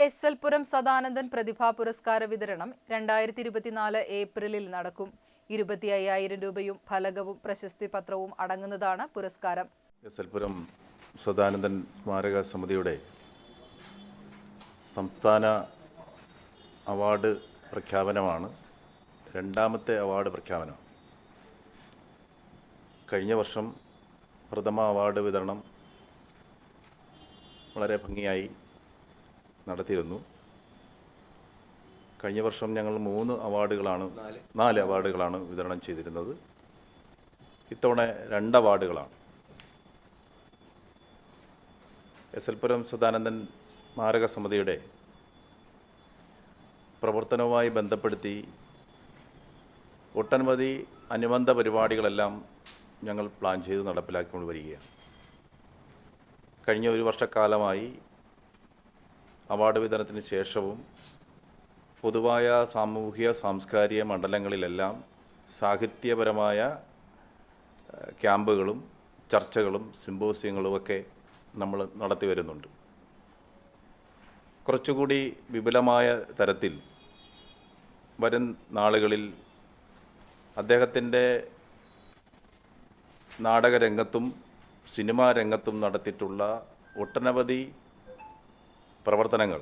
S L Puram Sadanandan പ്രതിഭാ പുരസ്കാര വിതരണം രണ്ടായിരത്തി ഇരുപത്തിനാല് ഏപ്രിലിൽ നടക്കും. ഇരുപത്തി അയ്യായിരം രൂപയും ഫലകവും പ്രശസ്തി പത്രവും അടങ്ങുന്നതാണ് പുരസ്കാരം. എസ് എൽ പുരം സദാനന്ദൻ സ്മാരക സമിതിയുടെ സംസ്ഥാന അവാർഡ് പ്രഖ്യാപനമാണ്. രണ്ടാമത്തെ അവാർഡ് പ്രഖ്യാപനം. കഴിഞ്ഞ വർഷം പ്രഥമ അവാർഡ് വിതരണം വളരെ ഭംഗിയായി നടത്തിയിരുന്നു. കഴിഞ്ഞ വർഷം ഞങ്ങൾ മൂന്ന് അവാർഡുകളാണ് നാല്. അവാർഡുകളാണ് വിതരണം ചെയ്തിരുന്നത്. ഇത്തവണ രണ്ട് അവാർഡുകളാണ്. എസ് എൽ പുരം സദാനന്ദൻ സ്മാരക സമിതിയുടെ പ്രവർത്തനവുമായി ബന്ധപ്പെടുത്തി ഒട്ടനവധി അനുബന്ധ പരിപാടികളെല്ലാം ഞങ്ങൾ പ്ലാൻ ചെയ്ത് നടപ്പിലാക്കിക്കൊണ്ട് വരികയാണ്. കഴിഞ്ഞ ഒരു വർഷക്കാലമായി അവാർഡ് വിതരണത്തിന് ശേഷവും പൊതുവായ സാമൂഹിക സാംസ്കാരിക മണ്ഡലങ്ങളിലെല്ലാം സാഹിത്യപരമായ ക്യാമ്പുകളും ചർച്ചകളും സിമ്പോസിയങ്ങളുമൊക്കെ നമ്മൾ നടത്തി വരുന്നുണ്ട്. കുറച്ചുകൂടി വിപുലമായ തരത്തിൽ വരും നാളുകളിൽ അദ്ദേഹത്തിന്റെ നാടകരംഗത്തും സിനിമാ രംഗത്തും നടത്തിയിട്ടുള്ള ഒട്ടനവധി പ്രവർത്തനങ്ങൾ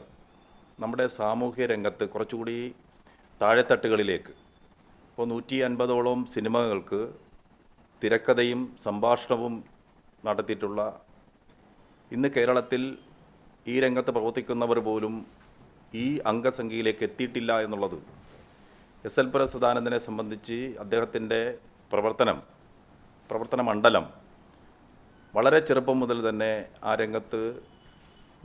നമ്മുടെ സാമൂഹ്യ രംഗത്ത് കുറച്ചുകൂടി താഴെത്തട്ടുകളിലേക്ക്. ഇപ്പോൾ നൂറ്റി അൻപതോളം സിനിമകൾക്ക് തിരക്കഥയും സംഭാഷണവും നടത്തിയിട്ടുള്ള ഇന്ന് കേരളത്തിൽ ഈ രംഗത്ത് പ്രവർത്തിക്കുന്നവർ പോലും ഈ അംഗസംഖ്യയിലേക്ക് എത്തിയിട്ടില്ല എന്നുള്ളത് എസ് എൽ പുര സദാനന്ദനെ സംബന്ധിച്ച് അദ്ദേഹത്തിന്റെ പ്രവർത്തനം പ്രവർത്തന മണ്ഡലം വളരെ ചെറുപ്പം മുതൽ തന്നെ ആ രംഗത്ത്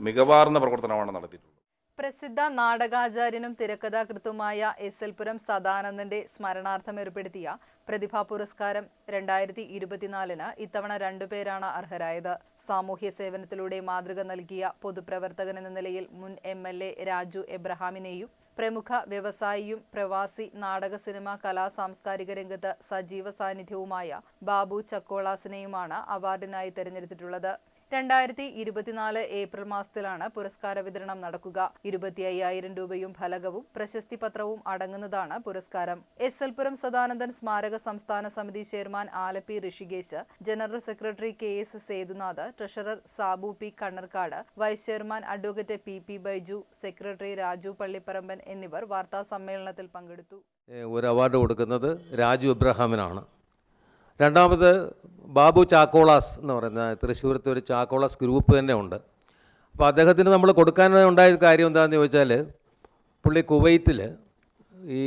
മികവാർന്ന പ്രവർത്തനമാണ് നടത്തിയിട്ടുള്ളത്. പ്രസിദ്ധ നാടകാചാര്യനും തിരക്കഥാകൃത്തുമായ എസ് എൽ പുരം സദാനന്ദന്റെ സ്മരണാർത്ഥം ഏർപ്പെടുത്തിയ പ്രതിഭാ പുരസ്കാരം രണ്ടായിരത്തി ഇരുപത്തിനാലിന് ഇത്തവണ രണ്ടുപേരാണ് അർഹരായത്. സാമൂഹ്യ സേവനത്തിലൂടെ മാതൃക നൽകിയ പൊതുപ്രവർത്തകൻ എന്ന നിലയിൽ മുൻ എം എൽ എ രാജു എബ്രഹാമിനെയും പ്രമുഖ വ്യവസായിയും പ്രവാസി നാടക സിനിമ കലാ സാംസ്കാരിക രംഗത്ത് സജീവ സാന്നിധ്യവുമായ ബാബു ചക്കോളാസിനെയുമാണ് അവാർഡിനായി തെരഞ്ഞെടുത്തിട്ടുള്ളത്. രണ്ടായിരത്തി ഇരുപത്തിനാല് ഏപ്രിൽ മാസത്തിലാണ് പുരസ്കാര വിതരണം നടക്കുക. ഇരുപത്തി അയ്യായിരം രൂപയും ഫലകവും പ്രശസ്തി പത്രവും അടങ്ങുന്നതാണ് പുരസ്കാരം. എസ് എൽ പുരം സദാനന്ദൻ സ്മാരക സംസ്ഥാന സമിതി chairman Alleppey Rishikesh general secretary K S Sethunath treasurer Sabu P Kannarkad vice chairman advocate P P Baiju secretary Raju Pallipparamban എന്നിവർ വാർത്താ സമ്മേളനത്തിൽ പങ്കെടുത്തു. ഒരു അവാർഡ് കൊടുക്കുന്നത് രാജു എബ്രഹാമിനാണ് രണ്ടാമത് ബാബു ചാക്കോളാസ് എന്ന് പറയുന്ന തൃശ്ശൂരത്തെ ഒരു ചാക്കോളാസ് ഗ്രൂപ്പ് തന്നെ ഉണ്ട്. അപ്പോൾ അദ്ദേഹത്തിന് നമ്മൾ കൊടുക്കാനുണ്ടായ കാര്യം എന്താണെന്ന് ചോദിച്ചാൽ പുള്ളി കുവൈത്തിൽ ഈ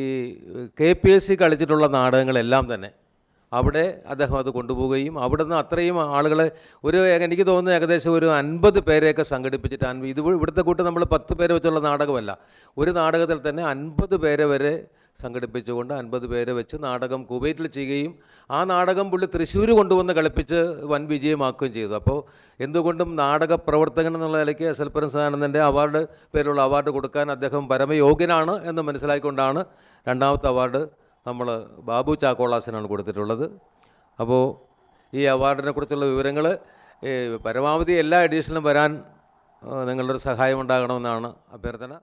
കെ പി എസ് സി കളിച്ചിട്ടുള്ള നാടകങ്ങളെല്ലാം തന്നെ അവിടെ അദ്ദേഹം അത് കൊണ്ടുപോവുകയും അവിടെ നിന്ന് അത്രയും ആളുകളെ ഒരു എനിക്ക് തോന്നുന്നു ഏകദേശം ഒരു അൻപത് പേരെയൊക്കെ സംഘടിപ്പിച്ചിട്ട് അൻപത് ഇത് ഇവിടുത്തെ കൂട്ട് നമ്മൾ പത്ത് പേരെ വെച്ചുള്ള നാടകമല്ല. ഒരു നാടകത്തിൽ തന്നെ അൻപത് പേരെ വരെ സംഘടിപ്പിച്ചുകൊണ്ട് അൻപത് പേരെ വെച്ച് നാടകം കുവൈറ്റിൽ ചെയ്യുകയും ആ നാടകം പുള്ളി തൃശ്ശൂർ കൊണ്ടുവന്ന് കളിപ്പിച്ച് വൻ വിജയമാക്കുകയും ചെയ്തു. അപ്പോൾ എന്തുകൊണ്ടും നാടക പ്രവർത്തകൻ എന്നുള്ള നിലയ്ക്ക് എസ് എൽ പരമസാനന്ദന്റെ അവാർഡ് പേരുള്ള അവാർഡ് കൊടുക്കാൻ അദ്ദേഹം പരമയോഗ്യനാണ് എന്ന് മനസ്സിലാക്കിക്കൊണ്ടാണ് രണ്ടാമത്തെ അവാർഡ് നമ്മൾ ബാബു ചാക്കോളാസിനാണ് കൊടുത്തിട്ടുള്ളത്. അപ്പോൾ ഈ അവാർഡിനെ കുറിച്ചുള്ള വിവരങ്ങൾ പരമാവധി എല്ലാ എഡീഷനിലും വരാൻ നിങ്ങളുടെ സഹായം ഉണ്ടാകണമെന്നാണ് അഭ്യർത്ഥന.